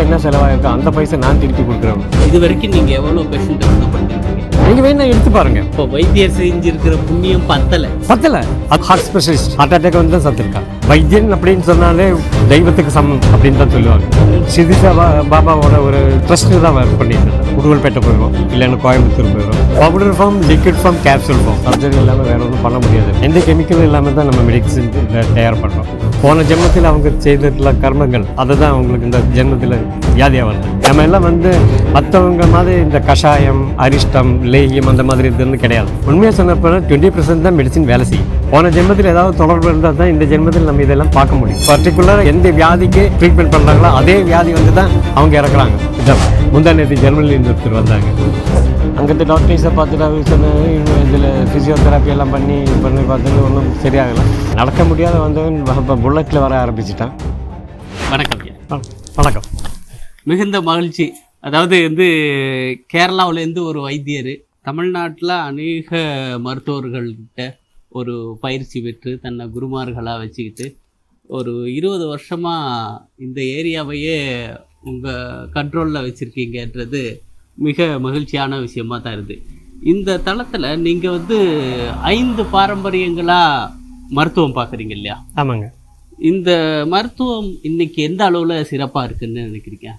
எனக்கு என்ன செலவாயிருக்கோ? அந்த பைசா நான் திருப்பி கொடுக்குறேன். இது வரைக்கும் நீங்கள் எவ்வளோ பேஷண்ட்டை குணப்படுத்திருக்கீங்க நீங்கள் வேணா எடுத்து பாருங்க. இப்போ வைத்தியர் செஞ்சிருக்கிற புண்ணியம் பத்தலை. சத்தல அது ஹார்ட் ஸ்பெஷலிஸ்ட் ஹார்ட் அட்டாக் வந்து தான் சத்திருக்கா. வைத்தியன் அப்படின்னு சொன்னாலே தெய்வத்துக்கு சமம் அப்படின்னு தான் சொல்லுவாங்க. சிதிஷா பா- பாபாவோட ஒரு ட்ரஸ்ட் தான் ஒர்க் பண்ணியிருந்தேன் இருந்தேன் உடுவல்பேட்டை போயிடுவோம் இல்லைன்னா கோயம்புத்தூர் போயிடுவோம். Powder form liquid form capsule form surgery இல்லாமல் வேறு ஒன்றும் பண்ண முடியாது. எந்த கெமிக்கலும் இல்லாமல் தான் நம்ம மெடிசன் தயார் பண்ணுறோம் போன ஜென்மத்தில் அவங்க செய்திருக்கிற கர்மங்கள் அதை தான் அவங்களுக்கு இந்த ஜென்மத்தில் வியாதியாக வருது நம்ம எல்லாம் வந்து மற்றவங்க மாதிரி இந்த கஷாயம் அரிஷ்டம் லேகியம் அந்த மாதிரி இது வந்து கிடையாது. உண்மையாக சொன்னப்போ டுவெண்ட்டி பர்சன்ட் தான் மெடிசின் வேலை செய்யும். போன ஜென்மத்தில் ஏதாவது தொடர்பு இருந்தால் தான் இந்த ஜென்மத்தில் நம்ம இதெல்லாம் பார்க்க முடியும். பர்டிகுலராக எந்த வியாதிக்கு ட்ரீட்மெண்ட் பண்ணுறாங்களோ அதே வியாதி வந்து தான் அவங்க இறக்குறாங்க. இதான் முந்தா நேற்று ஜெர்மனில் இருந்து ஒருத்தர் வந்தாங்க. அங்கത്തെ டாக்டர்ஸை பார்த்துட்டு அவர் சொன்னாங்க இதில் ஃபிசியோதெரப்பி எல்லாம் பண்ணி பண்ணி பார்த்துட்டு ஒன்றும் சரியாகலை. நடக்க முடியாத வந்தவன் இப்போ புல்லட்டில் வர ஆரம்பிச்சிட்டான். வணக்கம். வணக்கம். மிகுந்த மகிழ்ச்சி. அதாவது வந்து கேரளாவிலேருந்து ஒரு வைத்தியர் தமிழ்நாட்டில் அநேக மருத்துவர்கள்கிட்ட ஒரு பயிற்சி பெற்று தன்னை குருமார்களாக வச்சுக்கிட்டு ஒரு இருபது வருஷமாக இந்த ஏரியாவையே உங்கள் கண்ட்ரோலில் வச்சுருக்கீங்கன்றது மிக மகிழ்ச்சியான விஷயமா தான் இருக்குது இந்த தளத்தில் நீங்கள் வந்து ஐந்து பாரம்பரியங்களாக மருத்துவம் பார்க்குறீங்க இல்லையா? ஆமாங்க. இந்த மருத்துவம் இன்னைக்கு எந்த அளவில் சிறப்பாக இருக்குன்னு நினைக்கிறீங்க?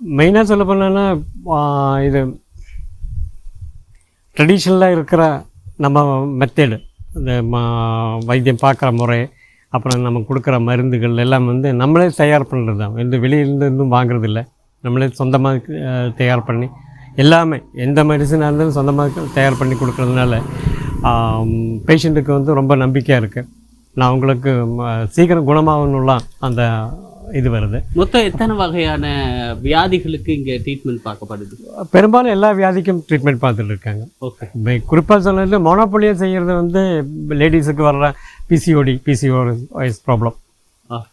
மெயினாக சொல்ல போனோன்னா இது ட்ரெடிஷ்னலாக இருக்கிற நம்ம மெத்தேடு இந்த மா வைத்தியம் பார்க்குற முறை அப்புறம் நம்ம கொடுக்குற மருந்துகள் எல்லாம் வந்து நம்மளே தயார் பண்ணுறது தான். எந்த வெளியிலேருந்து இருந்தும் வாங்குறது இல்லை நம்மளே சொந்தமாக தயார் பண்ணி எல்லாமே எந்த மெடிசனாக இருந்தாலும் சொந்தமாக தயார் பண்ணி கொடுக்குறதுனால பேஷண்ட்டுக்கு வந்து ரொம்ப நம்பிக்கையாக இருக்குது நான் உங்களுக்கு சீக்கிரம் குணமாகணும்லாம் அந்த இது வருது. மொத்தம் எத்தனை வகையான வியாதிகளுக்கு இங்கே ட்ரீட்மெண்ட் பார்க்கப்படுது? பெரும்பாலும் எல்லா வியாதிக்கும் ட்ரீட்மெண்ட் பார்த்துட்டு இருக்காங்க. ஓகே. குறிப்பாக சொன்னது மோனோபொலியை செய்கிறது வந்து லேடிஸுக்கு வர்ற பிசிஓடி பிசிஓஎஸ் ப்ராப்ளம்.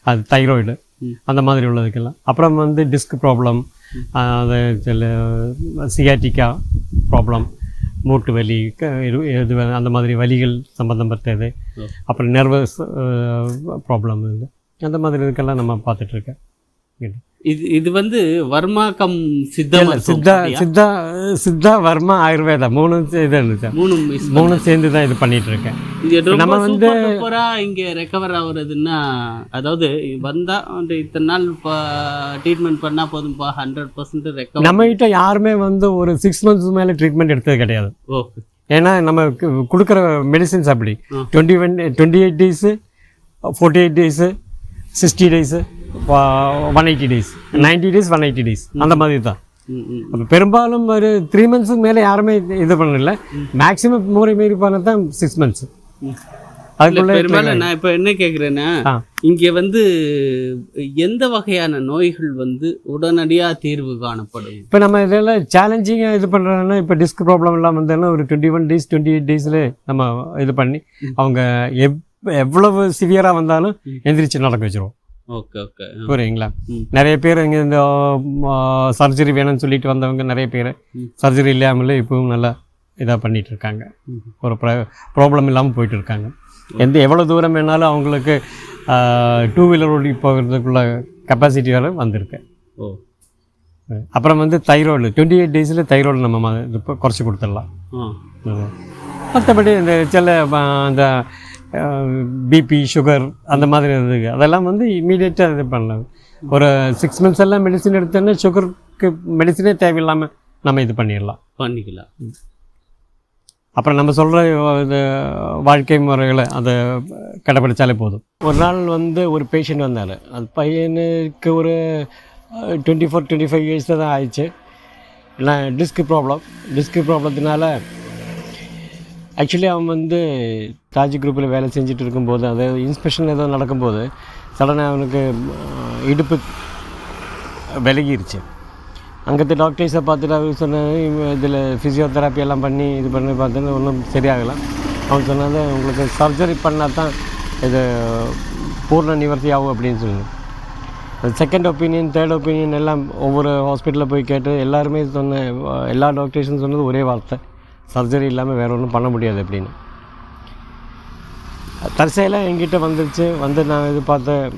அது தைராய்டு. அந்த மாதிரி உள்ளதுக்கெல்லாம். அப்புறம் வந்து டிஸ்க் ப்ராப்ளம் அது சில சியாட்டிக்கா ப்ராப்ளம் மூட்டு வலி இது- அந்த மாதிரி வலிகள் சம்மந்தப்பட்டது. அப்புறம் நர்வஸ் ப்ராப்ளம் இது. அந்த மாதிரி இதுக்கெல்லாம் நம்ம பார்த்துட்ருக்கேன். இது இது வந்து சித்த இல்ல, மருத்துவம் சித்தா சரியா? சித்தா சித்தா வர்மா ஆயுர்வேதா மூணு இது இருந்துச்சு மூணு மூணும் சேர்ந்து தான் இது பண்ணிட்டு இருக்கேன் நம்ம வந்து- இங்க ரெக்கவர் ஆகுறதுன்னா அதாவது வந்தா அந்த இத்தனை நாள் ட்ரீட்மெண்ட் பண்ணா போதும்பா ஹண்ட்ரட் பர்சன்ட் ரெக்கவர் நம்ம கிட்ட யாருமே வந்து ஒரு சிக்ஸ் மந்த்ஸ் மேலே ட்ரீட்மெண்ட் எடுத்தது கிடையாது. ஓகே ஏன்னா நம்ம கொடுக்குற மெடிசின்ஸ் அப்படி. Twenty one twenty eight days forty eight days sixty days one eighty days ninety days one eighty days அந்த மாதிரி தான். அப்போ பெரும்பாலும் ஒரு த்ரீ மந்த்ஸுக்கு மேலே யாருமே இது- பண்ணல. மேக்ஸிமம் மூறை மீறி போனது தான் சிக்ஸ் மந்த்ஸ். அதுக்குள்ளே நான் இப்போ என்ன கேட்குறேன்னா. இங்கே வந்து எந்த வகையான நோய்கள் வந்து உடனடியாக தீர்வு காணப்படும்? இப்போ நம்ம இதெல்லாம் சேலஞ்சிங்காக இது பண்ணுறோன்னா இப்போ டிஸ்க் ப்ராப்ளம் எல்லாம் வந்தோன்னா ஒரு twenty one days twenty eight டேஸில் நம்ம இது பண்ணி அவங்க எவ் எவ்வளவு சிவியராக வந்தாலும் எந்திரிச்சு நடக்க வச்சிருவோம் ஓகே ஓகே. புரியுங்களா. நிறைய பேர் இங்கே இந்த சர்ஜரி வேணும்னு சொல்லிட்டு வந்தவங்க நிறைய பேர். சர்ஜரி இல்லாமலே இப்பவும் நல்லா இதாக பண்ணிட்டு இருக்காங்க. ஒரு ப்ராப்ளம் இல்லாமல் போயிட்டு இருக்காங்க எந்த எவ்வளோ தூரம் வேணாலும் அவங்களுக்கு டூ வீலர் ஓடி போகிறதுக்குள்ள கெப்பாசிட்டி வரை வந்திருக்கு. ஓ. அப்புறம் வந்து தைராய்டு டுவெண்ட்டி எயிட் டேஸில் தைராய்டு நம்ம இப்போ குறைச்சி கொடுத்துடலாம். மற்றபடி இந்த சில ம, அந்த பிபி சுகர் அந்த மாதிரி இருக்குது அதெல்லாம் வந்து இமீடியட்டாக இது பண்ணலாம் ஒரு சிக்ஸ் மந்த்ஸ் எல்லாம் மெடிசின் எடுத்தோன்னா சுகருக்கு மெடிசினே தேவையில்லாமல் நம்ம இது பண்ணிடலாம். பண்ணிக்கலாம். அப்புறம் நம்ம சொல்கிற இது வாழ்க்கை முறைகளை அதை கடைப்பிடிச்சாலே போதும். ஒரு நாள் வந்து ஒரு பேஷண்ட் வந்தார். அந்த பையனுக்கு ஒரு twenty four twenty five years தான் ஆயிடுச்சு. நான் டிஸ்க் ப்ராப்ளம் டிஸ்க் ப்ராப்ளத்தினால ஆக்சுவலி அவன் வந்து தாஜ் குரூப்பில் வேலை செஞ்சுட்டு இருக்கும்போது அதாவது இன்ஸ்பெக்ஷன் ஏதோ நடக்கும்போது சடனாக அவனுக்கு இடுப்பு விலகிருச்சு. அங்கேத்த டாக்டர்ஸை பார்த்துட்டு அவர் சொன்னார் இதில் ஃபிசியோதெராப்பி எல்லாம் பண்ணி இது பண்ணி பார்த்தோன்னா ஒன்றும் சரியாகலை. அவன் சொன்னது உங்களுக்கு சர்ஜரி பண்ணால் தான் இது பூர்ண நிவர்த்தி ஆகும் அப்படின்னு சொல்லி. செகண்ட் ஒப்பீனியன் தேர்ட் ஒப்பீனியன் எல்லாம் ஒவ்வொரு ஹாஸ்பிட்டலில் போய் கேட்டு எல்லாருமே சொன்ன எல்லா டாக்டர்ஸும் சொன்னது ஒரே வார்த்தை. சர்ஜரி இல்லாமல் வேறு ஒன்றும் பண்ண முடியாது அப்படின்னு. தற்செயலாக என்கிட்ட வந்துருச்சு. வந்து நான் இது பார்த்த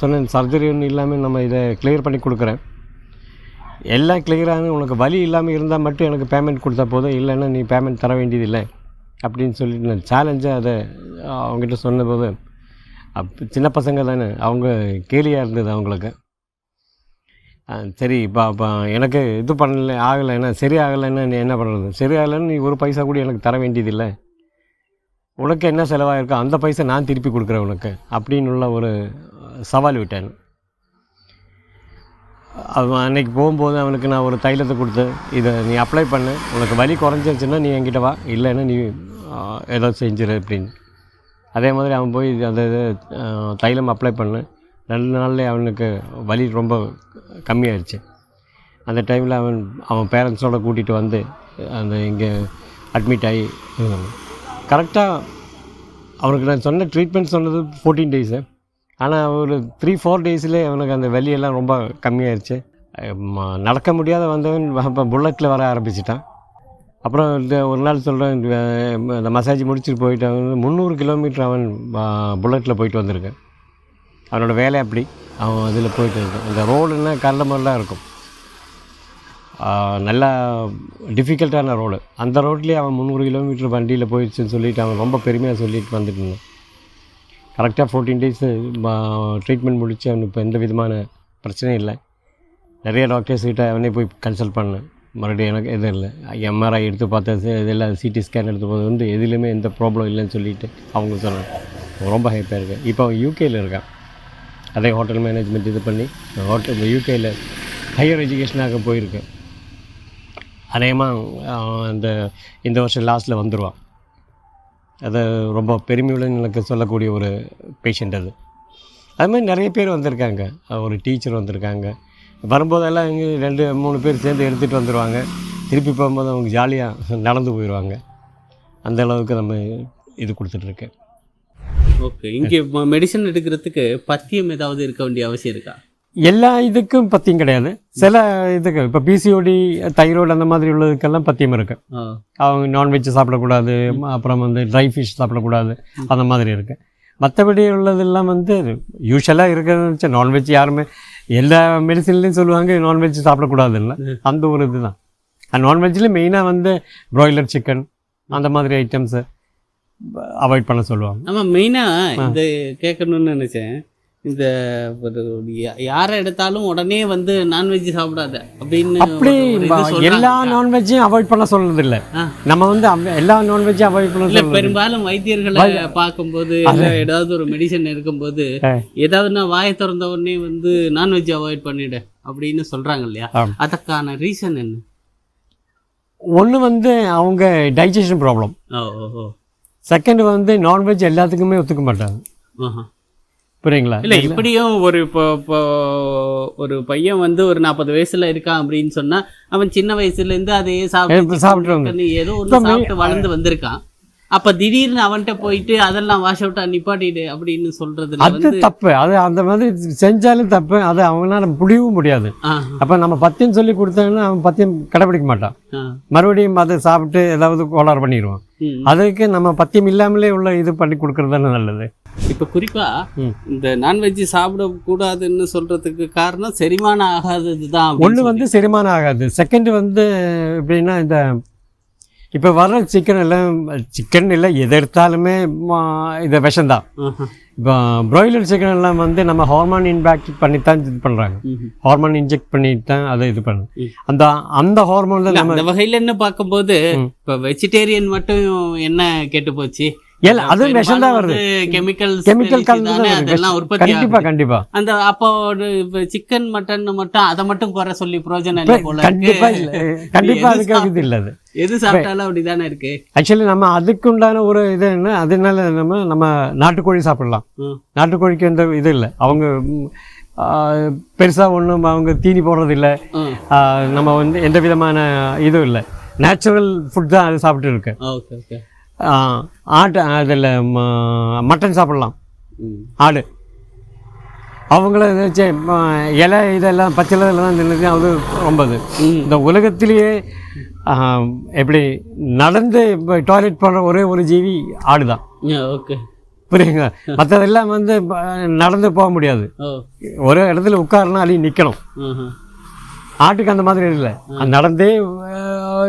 சொன்னேன் சர்ஜரி ஒன்றும் இல்லாமல் நம்ம இதை கிளியர் பண்ணி கொடுக்குறேன். எல்லாம் கிளியரான உனக்கு வலி இல்லாமல் இருந்தால் மட்டும் எனக்கு பேமெண்ட் கொடுத்தா போதும். இல்லைன்னா நீ பேமெண்ட் தர வேண்டியதில்லை. அப்படின்னு சொல்லிட்டு நான் சேலஞ்சாக அதை அவங்ககிட்ட சொன்னபோது அப் சின்ன பசங்க தானே அவங்க கேலியாக இருந்தது அவங்களுக்கு. சரி இப்போ இப்போ எனக்கு இது பண்ணல ஆகலைன்னா சரி ஆகலைன்னா நீ என்ன பண்ணுறது சரி ஆகலைன்னு நீ ஒரு பைசா கூட எனக்கு தர வேண்டியதில்லை. உனக்கு என்ன செலவாயிருக்கோ? அந்த பைசா நான் திருப்பி கொடுக்குறேன் உனக்கு அப்படின்னு உள்ள ஒரு சவால் விட்டேன். அவன் அன்னைக்கு போகும்போது அவனுக்கு நான் ஒரு தைலத்தை கொடுத்து இதை நீ அப்ளை பண்ணு உனக்கு வலி குறைஞ்சிருச்சுன்னா நீ என்கிட்ட வா இல்லைன்னா நீ ஏதோ செஞ்சிரு அப்படின்னு. அதே மாதிரி அவன் போய் அந்த இது, தைலம் அப்ளை பண்ணு. ரெண்டு நாள்லேயே அவனுக்கு வலி ரொம்ப கம்மியாயிடுச்சு அந்த டைமில் அவன் அவன் பேரண்ட்ஸோடு கூட்டிகிட்டு வந்து அந்த இங்கே அட்மிட் ஆகி கரெக்டாக அவனுக்கு நான் சொன்ன ட்ரீட்மெண்ட் சொன்னது ஃபோர்டீன் டேஸு ஆனால் ஒரு த்ரீ ஃபோர் டேஸ்லேயே அவனுக்கு அந்த வலியெல்லாம் ரொம்ப கம்மியாயிருச்சு. ம- நடக்க முடியாத வந்தவன் இப்போ புல்லட்டில் வர ஆரம்பிச்சிட்டான். அப்புறம் இந்த ஒரு நாள் சொல்கிறேன் இந்த மசாஜ் முடிச்சுட்டு போயிட்டு அவன் முந்நூறு கிலோமீட்டர் அவன் புல்லட்டில் போயிட்டு வந்திருக்கேன். அவனோட வேலை அப்படி. அவன் அதில் போயிட்டு இருக்கான். அந்த ரோடுன்னா கல்ல மாதிரிலாம் இருக்கும். நல்லா டிஃபிகல்ட்டான ரோடு அந்த ரோட்லேயே அவன் முந்நூறு கிலோமீட்டர் வண்டியில் போயிடுச்சுன்னு சொல்லிட்டு அவன் ரொம்ப பெருமையாக சொல்லிட்டு வந்துட்டு இருந்தான். கரெக்டாக ஃபோர்டீன் டேஸ் ட்ரீட்மெண்ட் முடித்து அவனுக்கு இப்போ எந்த விதமான பிரச்சனையும் இல்லை. நிறைய டாக்டர்ஸ் கிட்டே அவனே போய் கன்சல்ட் பண்ணேன் மறுபடியும் எனக்கு எதுவும் இல்லை. எம்ஆர்ஐ எடுத்து பார்த்தது இதெல்லாம் சிடி ஸ்கேன் எடுத்து போது வந்து எதுலேயுமே எந்த ப்ராப்ளம் இல்லைன்னு சொல்லிட்டு அவங்க சொன்னாங்க. ரொம்ப ஹைப்பாக இருக்கேன் இப்போ அவன் யூகேயில் இருக்கான். அதே ஹோட்டல் மேனேஜ்மெண்ட் இது பண்ணி ஹோட்டல் யூகேயில் ஹையர் எஜுகேஷனாக போயிருக்கேன் அநேகமாக அந்த இந்த வருஷம் லாஸ்ட்டில் வந்துடுவான் அது ரொம்ப பெருமையுடன் எனக்கு சொல்லக்கூடிய ஒரு பேஷண்ட் அது. அது மாதிரி நிறைய பேர் வந்திருக்காங்க. ஒரு டீச்சர் வந்திருக்காங்க. வரும்போதெல்லாம் இங்கே ரெண்டு மூணு பேர் சேர்ந்து எடுத்துகிட்டு வந்துடுவாங்க திருப்பி போகும்போது அவங்க ஜாலியாக நடந்து போயிடுவாங்க அந்த அளவுக்கு நம்ம இது கொடுத்துட்ருக்கேன் ஓகே. இங்கே மெடிசன் எடுக்கிறதுக்கு பத்தியம் ஏதாவது இருக்க வேண்டிய அவசியம் இருக்கா? எல்லா இதுக்கும் பத்தியம் கிடையாது. சில இதுக்கு இப்போ பிசிஓடி தைராய்டு அந்த மாதிரி உள்ளதுக்கெல்லாம் பத்தியம் இருக்குது ஆ. அவங்க நான்வெஜ் சாப்பிடக்கூடாது அப்புறம் வந்து ட்ரை ஃபிஷ் சாப்பிடக்கூடாது அந்த மாதிரி இருக்குது மற்றபடி உள்ளதெல்லாம் வந்து யூஸ்வலாக இருக்கிறது நான்வெஜ் யாருமே எல்லா மெடிசன்லேயும் சொல்லுவாங்க நான்வெஜ் சாப்பிடக்கூடாது இல்லை அந்த ஒரு இதுதான். நான்வெஜ்லேயும் மெயினாக வந்து ப்ராய்லர் சிக்கன் அந்த மாதிரி ஐட்டம்ஸை அவாய்ட் பண்ண சொல்லுவாங்க ஆமாம் மெயினாக இந்த கேட்கணும்னு நினச்சேன். இந்த யாரை எடுத்தாலும் உடனே வந்து நான்வெஜ் சாப்பிடாத அப்படின்னு அப்படி. எல்லா நான்வெஜ்ஜையும் அவாய்ட் பண்ண சொல்றது இல்லை. நம்ம வந்து எல்லா நான்வெஜ்ஜையும் அவாய்ட் பண்ண பெரும்பாலும் வைத்தியர்களை பார்க்கும்போது இல்ல ஏதாவது ஒரு மெடிசன் இருக்கும்போது ஆ. ஏதாவதுன்னா வாயை திறந்த உடனே வந்து நான்வெஜ் அவாய்ட் பண்ணிடு அப்படின்னு சொல்றாங்க இல்லையா. அதற்கான ரீசன் என்ன? ஒன்று வந்து அவங்க டைஜஷன் ப்ராப்ளம் ஓ ஓ. செகண்ட் வந்து நான்வெஜ் எல்லாத்துக்குமே ஒத்துக்க மாட்டாங்க. புரியுங்களா? இல்ல இப்படியும் ஒரு இப்போ இப்போ ஒரு பையன் வந்து ஒரு நாற்பது வயசுல இருக்கான் அப்படின்னு சொன்னா அவன் சின்ன வயசுல இருந்து அதையே சாப்பிட்டு சாப்பிட்டு ஏதோ ஒன்று சாப்பிட்டு வளர்ந்து வந்திருக்கான். அப்ப திடீர்னு அவன்கிட்ட போயிட்டு அதெல்லாம் வாஷ் அவுட்டா நிப்பாட்டிடு அப்படின்னு சொல்றதுல அது தப்பு. அது அந்த மாதிரி செஞ்சாலும் தப்பு. அது அவங்களால முடியவும் முடியாது. அப்போ நம்ம பத்தியம் சொல்லி கொடுத்தாங்கன்னா அவன் பத்தியம் கடைபிடிக்க மாட்டான். மறுபடியும் அதை சாப்பிட்டு ஏதாவது கோளாறு பண்ணிடுவான். அதுக்கு நம்ம பத்தியம் இல்லாமலே உள்ள இது பண்ணி கொடுக்கறது தானே நல்லது. இப்ப குறிப்பா ம். இந்த நான்வெஜ் சாப்பிடக்கூடாதுன்னு சொல்றதுக்கு காரணம் செரிமானம் ஆகாதது தான் ஒன்று வந்து செரிமானம் ஆகாது. செகண்ட் வந்து எப்படின்னா இந்த இப்போ வர்ற சிக்கன் எல்லாம் சிக்கன் இல்லை எது எடுத்தாலுமே இது விஷம்தான். இப்போ ப்ராய்லர் சிக்கன் எல்லாம் வந்து நம்ம ஹார்மோன் இன்பேக்ட் பண்ணி தான் இது பண்ணுறாங்க ஹார்மோன் இன்ஜெக்ட் பண்ணிட்டு தான் அதை இது பண்ணு. அந்த அந்த ஹார்மோனில் நம்ம வகையில என்ன பார்க்கும்போது இப்ப வெஜிடேரியன் மட்டும் என்ன கெட்டு போச்சு ஏல அது விஷம் தான் வருது. கெமிக்கல் கெமிக்கல் கலந்து. அதெல்லாம் உற்பத்தி கண்டிப்பா. கண்டிப்பா. அந்த அப்போ சிக்கன் மட்டன் மட்டும் அதை மட்டும் குறை சொல்லி பிரயோஜனம் இல்லை போல. கண்டிப்பா இல்ல. கண்டிப்பா அதுக்காக இது இல்லை அது. எது சாப்பிட்டாலும் அப்படிதானே இருக்கு. ஆக்சுவலி நம்ம அதுக்குண்டான ஒரு இது என்ன அதனால நம்ம நம்ம நாட்டுக்கோழி சாப்பிடலாம். நாட்டுக்கோழிக்கு எந்த இது இல்லை. அவங்க பெருசா ஒன்றும் அவங்க தீனி போடுறது இல்லை. ம். ஆ, நம்ம வந்து எந்த விதமான இதுவும் இல்லை. நேச்சுரல் ஃபுட் தான் அது சாப்பிட்டு இருக்கு. Okay okay. ஆட்டு அதில் மட்டன் சாப்பிடலாம். ஆடு. அவங்கள ம, இலை இதெல்லாம் பச்சை இதெல்லாம் தின்னது அது ரொம்ப இது. இந்த உலகத்திலேயே எப்படி நடந்து டாய்லெட் போடுற ஒரே ஒரு ஜீவி ஆடு தான் ஓகே. புரியுங்க மற்றதெல்லாம் வந்து நடந்து போக முடியாது. ஒரு இடத்துல உட்காரனா அள்ளி நிற்கணும். ஆட்டுக்கு அந்த மாதிரி இல்லை. நடந்தே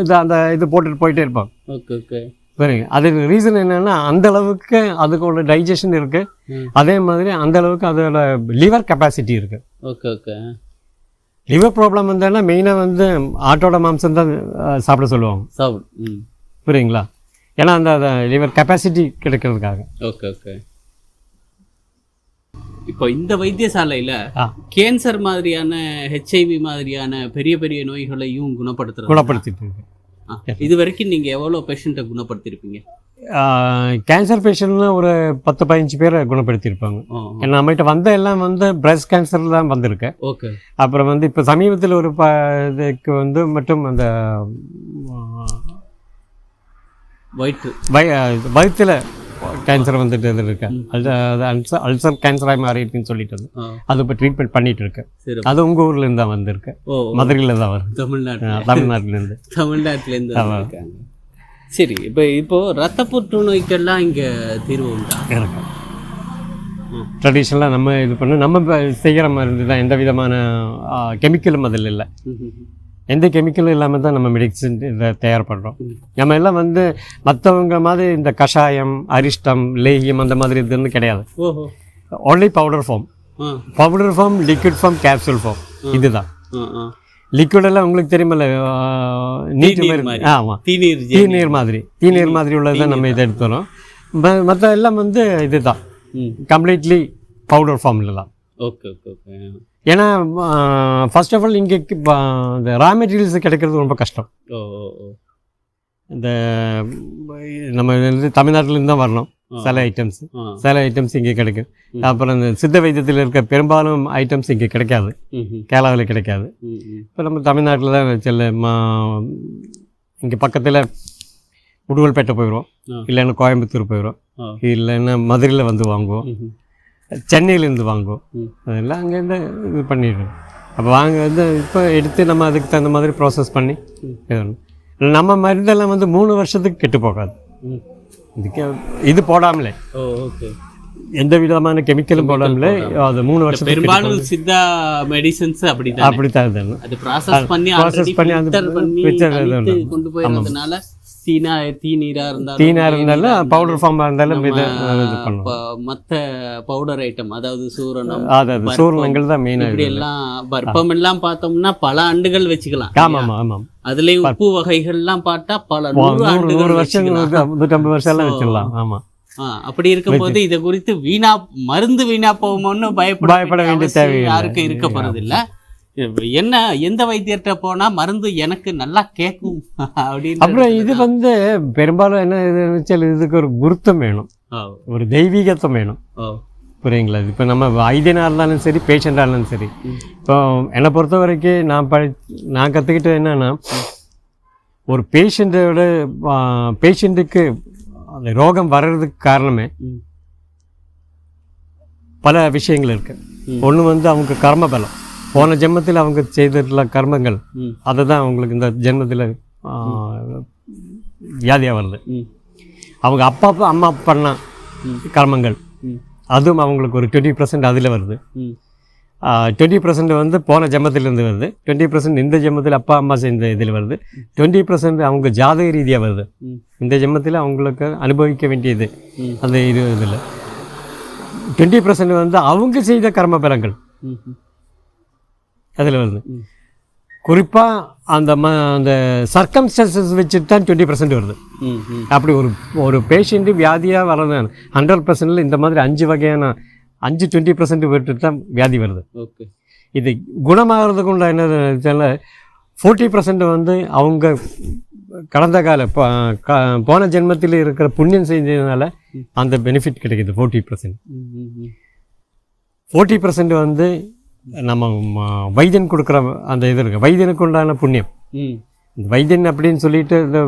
இது அந்த இது போட்டுட்டு போயிட்டே இருப்பாங்க. Okay okay. சரிங்க அதுக்கு ரீசன் என்னன்னா அந்த அளவுக்கு அதுக்கோட டைஜஷன் இருக்கு. ம். அதே மாதிரி அந்த அளவுக்கு அதோட லிவர் கெப்பாசிட்டி இருக்கு. Okay okay. லிவர் ப்ராப்ளம் வந்தேன்னா மெயினாக வந்து ஆட்டோட மாம்சம் தான் சாப்பிட சொல்லுவாங்க. சாப்பிடு ம். புரியுங்களா ஏன்னா அந்த லிவர் கெப்பாசிட்டி கிடைக்கிறதுக்காக. Okay okay. இப்போ இந்த வைத்தியசாலையில கேன்சர் மாதிரியான ஹெச்ஐவி மாதிரியான பெரிய பெரிய நோய்களையும் குணப்படுத்துறது குணப்படுத்திட்டு இருக்கு. இது வரைக்கும் நீங்க எவ்வளவு பேஷண்ட்டை குணப்படுத்திருப்பீங்க? கேன்சர் பேஷண்ட்லாம் ஒரு பத்து பதினஞ்சு பேரை குணப்படுத்தியிருப்பாங்க. நம்மகிட்ட வந்த எல்லாம் வந்து பிரஸ்ட் கேன்சர் தான் வந்திருக்கு. ஓகே அப்புறம் வந்து இப்போ சமீபத்தில் ஒரு ப இதுக்கு வந்து மட்டும் அந்த வயிற்று வய வயிற்றில் கேன்சர் வந்துட்டு இது இருக்கு? அல்சர் அல்சர் கேன்சராக மாறி இருக்குன்னு சொல்லிட்டு வந்து அது இப்போ ட்ரீட்மெண்ட் பண்ணிட்டு இருக்கு. சரி. அது உங்கள் ஊர்லேருந்து தான் வந்திருக்கு. மதுரையில் தான் வருது தமிழ்நாடு தமிழ்நாட்டிலேருந்து. தமிழ்நாட்டுல இருந்து வந்திருக்காங்க. சரி இப்போ இப்போ ரத்த புற்றுநோய்க்கெல்லாம் இங்க தீர்வு உண்டா? இருக்கு. ட்ரெடிஷ்னலாக நம்ம இது பண்ண நம்ம செய்கிற மாதிரி தான் எந்த விதமான கெமிக்கலும் அதில் இல்லை. எந்த கெமிக்கலும் இல்லாமல் தான் நம்ம மெடிசின் இதை தயார் பண்ணுறோம். நம்ம எல்லாம் வந்து மற்றவங்க மாதிரி இந்த கஷாயம் அரிஷ்டம் லேகியம் அந்த மாதிரி இதுன்னு கிடையாது. Only powder form powder form liquid form capsule form இதுதான். ஆ ஆ. லிக்விட் எல்லாம் உங்களுக்கு தெரியுமில்ல நீட் மாதிரி. ஆமாம் தீநீர் தீநீர் மாதிரி. தீநீர் மாதிரி உள்ளது தான் நம்ம இதை எடுத்துறோம். மற்ற எல்லாம் வந்து இதுதான். கம்ப்ளீட்லி பவுடர் ஃபார்மில் தான். Okay okay okay. ஏன்னா ஃபர்ஸ்ட் ஆஃப் ஆல் இங்கே இந்த ரா மெட்டீரியல்ஸ் கிடைக்கிறது ரொம்ப கஷ்டம். இந்த நம்ம தமிழ்நாட்டிலேருந்து தான் வரணும். சில ஐட்டம்ஸ் சில ஐட்டம்ஸ் இங்கே கிடைக்கும். அப்புறம் இந்த சித்த வைத்தியத்தில் இருக்க பெரும்பாலும் ஐட்டம்ஸ் இங்கே கிடைக்காது. கேரளாவில் கிடைக்காது. இப்போ நம்ம தமிழ்நாட்டில் தான் செல்ல மா இங்கே பக்கத்தில் உடுவல்பேட்டை போயிடுவோம். இல்லைன்னா கோயம்புத்தூர் போயிடுவோம். ஆ. இல்லைன்னா மதுரையில் வந்து வாங்குவோம். சென்னையிலேருந்து வாங்குவோம். அதெல்லாம் அங்கேருந்து இது பண்ணிடுறோம் அப்போ வாங்க வந்து இப்போ எடுத்து நம்ம அதுக்கு தகுந்த மாதிரி ப்ராசஸ் பண்ணி. இது. நம்ம மருந்தெல்லாம் வந்து மூணு வருஷத்துக்கு கெட்டு போகாது. இதுக்கு இது போடாமலே. ஓகே. எந்த விதமான கெமிக்கலும் போடாமலே அது மூணு வருஷத்துக்கு பெரும்பாலும் சித்தா மெடிசன்ஸ் அப்படிதான் அப்படி தான் அது ப்ராசஸ் பண்ணி ஆல்ரெடி பண்ணி அந்த. கொண்டு போயிடுறதுனால தீனா தீ நீரா இருந்தாலும் தீனா இருந்தாலும் பவுடர் ஃபார்மாக இருந்தாலும் மத்த பவுடர் ஐட்டம் அதாவது சூரணம் அதாவது சூர்ணங்கள் தான் மெயினாக இப்படி எல்லாம் பர்ப்பம் எல்லாம் பார்த்தோம்னா பல ஆண்டுகள் வச்சுக்கலாம் ஆமாம் ஆமாம் அதுலயும் உப்பு வகைகள்லாம் பார்த்தா பல நூறு நூறு வருஷம் நூற்றம்பது வருஷம் எல்லாம் வச்சிடலாம் ஆமாம். அப்படி இருக்கும்போது இதை குறித்து வீணா மருந்து வீணா போகுமோன்னு பயப்பட பயப்பட வேண்டிய தேவையில்லை. யாருக்கும் இருக்க போறது இல்ல. என்ன எந்த வைத்தியர்கிட்ட போனா மருந்து எனக்கு நல்லா கேட்கும் அப்படின்னு அப்புறம் இது வந்து பெரும்பாலும் என்ன இதுன்னு இதுக்கு ஒரு குருத்தம் வேணும். ஒரு தெய்வீகத்தம் வேணும். புரியுங்களா? இப்போ நம்ம ஐதியனாக இருந்தாலும் சரி பேஷண்ட்டாக இருந்தாலும் சரி. இப்போ என்னை பொறுத்த வரைக்கும் நான் படி நான் கற்றுக்கிட்டது என்னன்னா ஒரு பேஷண்ட்டோட பேஷண்ட்டுக்கு அந்த ரோகம் வர்றதுக்கு காரணமே பல விஷயங்கள் இருக்கு. ம். ஒன்று வந்து அவங்க கர்ம பலம் போன ஜென்மத்தில் அவங்க செய்திருந்த கர்மங்கள் அதை தான் அவங்களுக்கு இந்த ஜென்மத்தில் வியாதியாக வருது. அவங்க அப்பா அம்மா பண்ண. கர்மங்கள் அதுவும் அவங்களுக்கு ஒரு டுவெண்ட்டி பர்சன்ட் அதில் வருது. டுவெண்ட்டி பர்சன்ட் வந்து போன ஜென்மத்திலேருந்து வருது. டுவெண்ட்டி பர்சன்ட் இந்த ஜென்மத்தில் அப்பா அம்மா செஞ்ச இதில் வருது. டுவெண்ட்டி பர்சன்ட் அவங்க ஜாதக ரீதியாக வருது. இந்த ஜென்மத்தில் அவங்களுக்கு அனுபவிக்க வேண்டியது. அந்த இது இதில். டுவெண்ட்டி பர்சன்ட் வந்து அவங்க செய்த கர்ம பலங்கள். அதில் வருது. குறிப்பாக அந்த ம அந்த சர்க்கம்ஸ்டன்சஸ் வச்சுட்டு தான் டுவெண்ட்டி பர்சன்ட் வருது. அப்படி ஒரு ஒரு பேஷண்ட்டு வியாதியாக வர்றது ஹண்ட்ரட் பர்சன்டில் இந்த மாதிரி அஞ்சு வகையான அஞ்சு டுவெண்ட்டி பர்சன்ட் விட்டுட்டு தான் வியாதி வருது. ஓகே. இது குணமாகிறதுக்கு உள்ள என்ன ஃபோர்ட்டி பர்சன்ட் வந்து அவங்க கடந்த கால போன ஜென்மத்தில் இருக்கிற புண்ணியம் செஞ்சதுனால அந்த பெனிஃபிட் கிடைக்குது ஃபோர்ட்டி பர்சன்ட். ஃபோர்ட்டி பர்சன்ட் வந்து நம்ம வைத்தியன் கொடுக்குற அந்த இது இருக்குது வைத்தியனுக்கு உண்டான புண்ணியம். இந்த வைத்தியன் அப்படின்னு சொல்லிட்டு இந்த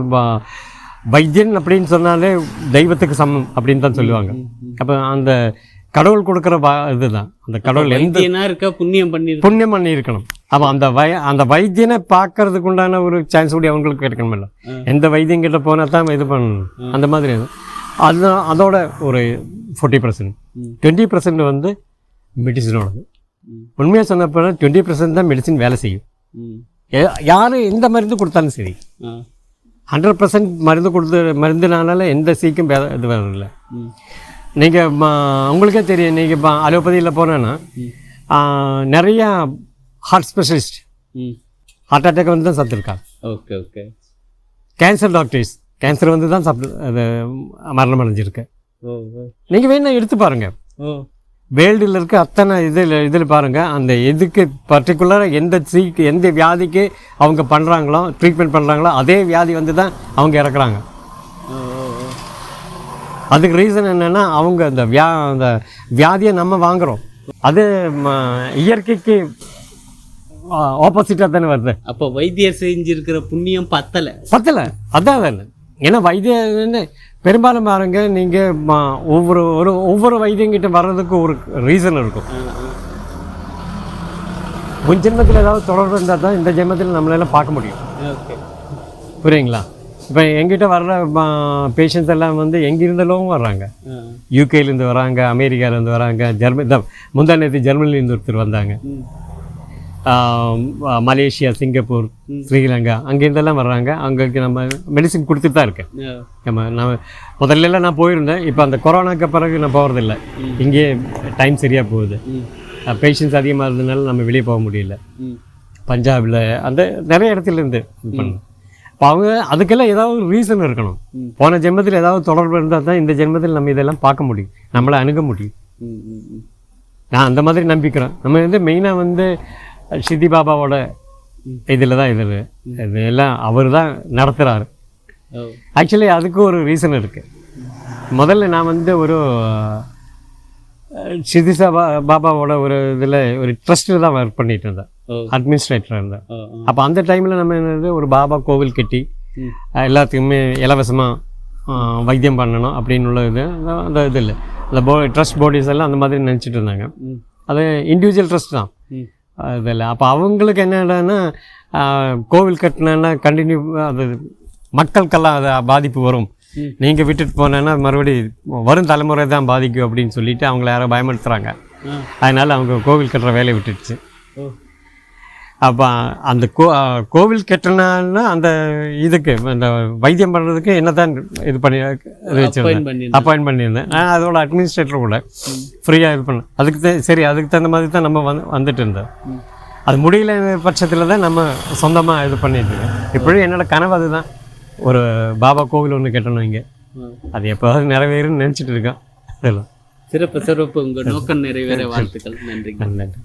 வைத்தியன் அப்படின்னு சொன்னாலே தெய்வத்துக்கு சமம் அப்படின்னு தான் சொல்லுவாங்க. அப்போ அந்த கடவுள் கொடுக்குற வ இதுதான். அந்த கடவுள் எந்த இருக்க புண்ணியம் பண்ணிருக்க புண்ணியம் பண்ணி இருக்கணும் அப்போ அந்த வய அந்த வைத்தியனை பார்க்கறதுக்கு உண்டான ஒரு சான்ஸ் கூட அவங்களுக்கு கிடைக்கணுமில்ல. ஆ. எந்த வைத்தியம் கிட்ட போனால் தான் இது பண்ணணும். அந்த மாதிரி அது. அதோட ஒரு ஃபார்ட்டி பர்சன்ட். டுவெண்ட்டி பர்சன்ட் வந்து மெடிசினோடது. உண்மையாக சொன்ன போனால் டுவெண்ட்டி பர்சன்ட் தான் மெடிசின் வேலை செய்யும். யார் எந்த மருந்து கொடுத்தாலும் சரி. ஹண்ட்ரட் பர்சன்ட் மருந்து கொடுத்து மருந்துனால எந்த சீக்கும் இது வரல ம். நீங்கள் உங்களுக்கே தெரியும் நீங்கள் இப்போ அலோபதியில் போனேன்னா நிறையா ஹார்ட் ஸ்பெஷலிஸ்ட் ஹார்ட் அட்டாக் வந்து தான் சத்துருக்காங்க. Okay okay. Cancer doctors cancer வந்து தான் சாப்பிட்டு அது மரணம் அடைஞ்சிருக்கு நீங்கள் வேணா எடுத்து பாருங்கள் ஓ வேர்ல்டில் இருக்க அத்தனை இதில் இதில் பாருங்கள் அந்த எதுக்கு பர்டிகுலராக எந்த சீக்கு எந்த வியாதிக்கு அவங்க பண்ணுறாங்களோ ட்ரீட்மெண்ட் பண்ணுறாங்களோ அதே வியாதி வந்து தான் அவங்க இறக்குறாங்க. அதுக்கு ரீசன் என்னென்னா அவங்க அந்த வியா அந்த வியாதியை நம்ம வாங்குகிறோம் அது இயற்கைக்கு ஆப்போசிட்டாக தானே வருது. அப்போ வைத்தியர் செஞ்சிருக்கிற புண்ணியம் பத்தலை. பத்தலை. அதான் தானே ஏன்னா வைத்தியம் பெரும்பாலும் பாருங்க நீங்கள் ஒவ்வொரு ஒரு ஒவ்வொரு வைத்தியங்கிட்ட வர்றதுக்கு ஒரு ரீசன் இருக்கும். முன் ஜென்மத்தில் ஏதாவது தொடர்பு இருந்தால் தான் இந்த ஜென்மத்தில் நம்மளால பார்க்க முடியும். புரியுங்களா? இப்போ எங்கிட்ட வர்ற பேஷண்ட்ஸ் எல்லாம் வந்து எங்கிருந்தாலும் வர்றாங்க? யூகேலேருந்து வராங்க அமெரிக்காலேருந்து வராங்க ஜெர்மனி முந்தா நேற்று ஜெர்மனிலேருந்து ஒருத்தர் வந்தாங்க. மலேசியா சிங்கப்பூர் ஸ்ரீலங்கா அங்கேருந்தெல்லாம் வர்றாங்க. அங்கே நம்ம மெடிசின் கொடுத்துட்டு தான் இருக்கேன். நம்ம நான் முதல்ல எல்லாம் நான் போயிருந்தேன். இப்போ அந்த கொரோனாக்கு பிறகு நான் போகிறதில்ல இங்கே டைம் சரியாக போகுது. பேஷண்ட்ஸ் அதிகமாக இருந்ததுனால நம்ம வெளியே போக முடியல. பஞ்சாபில் அந்த நிறைய இடத்துல இருந்து இது பண்ணோம். இப்போ அவங்க அதுக்கெல்லாம் ஏதாவது ஒரு ரீசன் இருக்கணும். போன ஜென்மத்தில் ஏதாவது தொடர்பு இருந்தால் தான் இந்த ஜென்மத்தில் நம்ம இதெல்லாம் பார்க்க முடியும். நம்மளை அணுக முடியும். நான் அந்த மாதிரி நம்பிக்கிறேன். நம்ம வந்து மெயினாக வந்து சித்தி பாபாவோட இதில் தான் இதில் இது எல்லாம் அவர் தான் நடத்துகிறாரு ஆக்சுவலி அதுக்கு ஒரு ரீசன் இருக்குது முதல்ல நான் வந்து ஒரு சிதிசா பா பாபாவோட ஒரு இதில் ஒரு ட்ரஸ்ட்டில் தான் ஒர்க் பண்ணிட்டு இருந்தேன். அட்மினிஸ்ட்ரேட்டராக இருந்தேன். அப்போ அந்த டைமில் நம்ம என்னது ஒரு பாபா கோவில் கட்டி எல்லாத்துக்குமே இலவசமாக வைத்தியம் பண்ணணும் அப்படின்னு உள்ள இது அந்த- இது இல்லை. அந்த போ ட்ரஸ்ட் பாடிஸ் எல்லாம் அந்த மாதிரி நினச்சிட்டு இருந்தாங்க. அது இண்டிவிஜுவல் ட்ரஸ்ட் தான். இதில் அப்போ அவங்களுக்கு என்னடான்னா கோவில் கட்டினா கண்டினியூ அது மக்களுக்கெல்லாம் அது பாதிப்பு வரும். நீங்கள் விட்டுட்டு போனேன்னா மறுபடி வரும் தலைமுறை தான் பாதிக்கும் அப்படின்னு சொல்லிட்டு அவங்கள யாரோ பயமுறுத்துறாங்க. அதனால் அவங்க கோவில் கட்டுற வேலையை விட்டுடுச்சு. அப்போ அந்த கோ கோவில் கட்டினான்னா அந்த இதுக்கு அந்த வைத்தியம் பண்ணுறதுக்கு என்ன தான் இது பண்ணி இது வச்சுருந்தேன். அப்பாயின் பண்ணியிருந்தேன். நான் அதோட அட்மினிஸ்ட்ரேட்டர் கூட ஃப்ரீயாக இது பண்ணேன். அதுக்கு தான் சரி அதுக்கு தகுந்த மாதிரி தான் நம்ம வந்து வந்துட்டு இருந்தோம். அது முடியல பட்சத்தில் தான் நம்ம சொந்தமாக இது பண்ணிட்டு இருக்கோம். இப்படியும் என்னோட கனவு அதுதான். ஒரு பாபா கோவில் ஒன்று கட்டணும் இங்கே. அது எப்போதாவது நிறைவேறும்னு நினச்சிட்டு இருக்கோம். அதெல்லாம். சிறப்பு சிறப்பு. உங்கள் நோக்கம் நிறைவேற வாழ்த்துக்கள். நன்றி நன்றி.